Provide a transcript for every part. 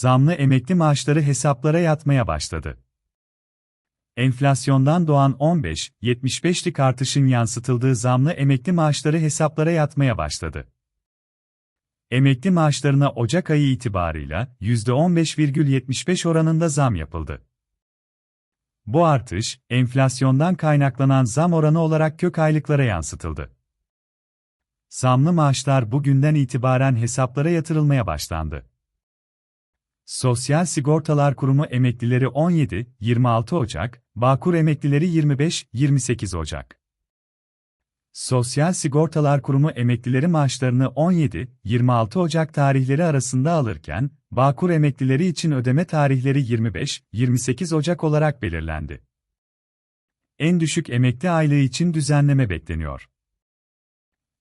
zamlı emekli maaşları hesaplara yatmaya başladı. Enflasyondan doğan 15-75'lik artışın yansıtıldığı zamlı emekli maaşları hesaplara yatmaya başladı. Emekli maaşlarına Ocak ayı itibarıyla %15,75 oranında zam yapıldı. Bu artış, enflasyondan kaynaklanan zam oranı olarak kök aylıklara yansıtıldı. Zamlı maaşlar bugünden itibaren hesaplara yatırılmaya başlandı. Sosyal Sigortalar Kurumu emeklileri 17-26 Ocak, Bağkur emeklileri 25-28 Ocak. Sosyal Sigortalar Kurumu emeklileri maaşlarını 17-26 Ocak tarihleri arasında alırken, Bağkur emeklileri için ödeme tarihleri 25-28 Ocak olarak belirlendi. En düşük emekli aylığı için düzenleme bekleniyor.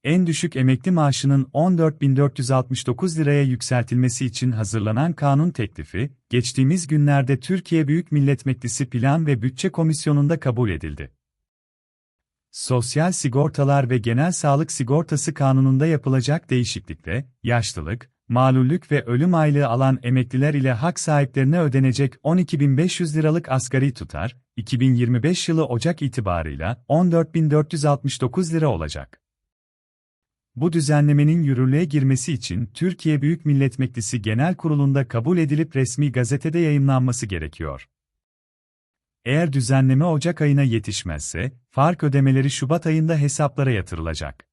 En düşük emekli maaşının 14.469 liraya yükseltilmesi için hazırlanan kanun teklifi, geçtiğimiz günlerde Türkiye Büyük Millet Meclisi Plan ve Bütçe Komisyonu'nda kabul edildi. Sosyal Sigortalar ve Genel Sağlık Sigortası Kanunu'nda yapılacak değişiklikle, yaşlılık, malullük ve ölüm aylığı alan emekliler ile hak sahiplerine ödenecek 12.500 liralık asgari tutar, 2025 yılı Ocak itibarıyla 14.469 lira olacak. Bu düzenlemenin yürürlüğe girmesi için Türkiye Büyük Millet Meclisi Genel Kurulu'nda kabul edilip resmi gazetede yayımlanması gerekiyor. Eğer düzenleme Ocak ayına yetişmezse, fark ödemeleri Şubat ayında hesaplara yatırılacak.